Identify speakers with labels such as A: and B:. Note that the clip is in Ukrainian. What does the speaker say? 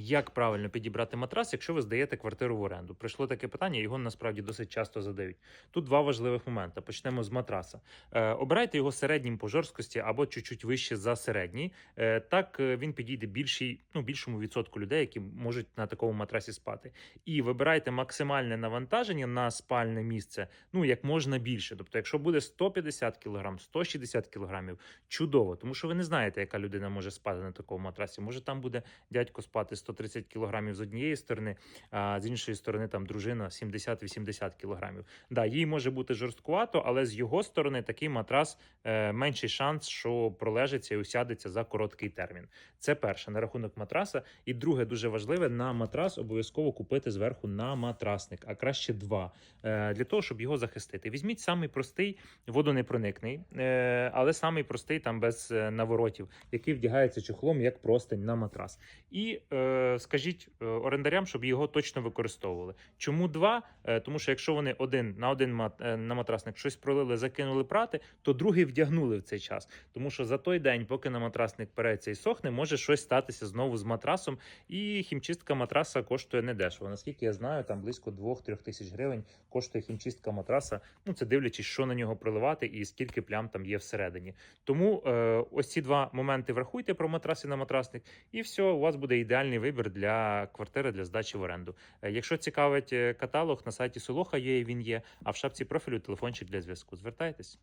A: Як правильно підібрати матрас, якщо ви здаєте квартиру в оренду? Прийшло таке питання, його насправді досить часто задають. Тут два важливих моменти. Почнемо з матраса. Е, обирайте його середнім по жорсткості або чуть-чуть вище за середній. Е, так е, він підійде більшій, ну, більшому відсотку людей, які можуть на такому матрасі спати. І вибирайте максимальне навантаження на спальне місце, ну як можна більше. Тобто, якщо буде 150 кг, 160 кг, чудово, тому що ви не знаєте, яка людина може спати на такому матрасі. Може, там буде дядько спати 130 кілограмів з однієї сторони, а з іншої сторони там дружина 70-80 кілограмів. Да, їй може бути жорсткувато, але з його сторони такий матрас е, менший шанс, що пролежиться і усядеться за короткий термін. Це перше на рахунок матраса. І друге, дуже важливе, на матрас обов'язково купити зверху на матрасник, а краще два, е, для того, щоб його захистити. Візьміть самий простий водонепроникний, е, але самий простий там без наворотів, який вдягається чохлом як простень на матрас. І скажіть е, орендарям, щоб його точно використовували. Чому два? Е, тому що якщо вони один на один е, на матрасник щось пролили, закинули прати, то другий вдягнули в цей час. Тому що за той день, поки на матрасник переться і сохне, може щось статися знову з матрасом. І хімчистка матраса коштує недешево. Наскільки я знаю, там близько 2-3 тисяч гривень коштує хімчистка матраса. Ну це дивлячись, що на нього проливати і скільки плям там є всередині. Тому е, ось ці два моменти врахуйте про матрас і на матрасник, і все, у вас буде ідеальний вибір для квартири для здачі в оренду. Е, Якщо цікавить е, каталог на сайті Солоха є, він є. А в шапці профілю телефончик для зв'язку. Звертайтесь.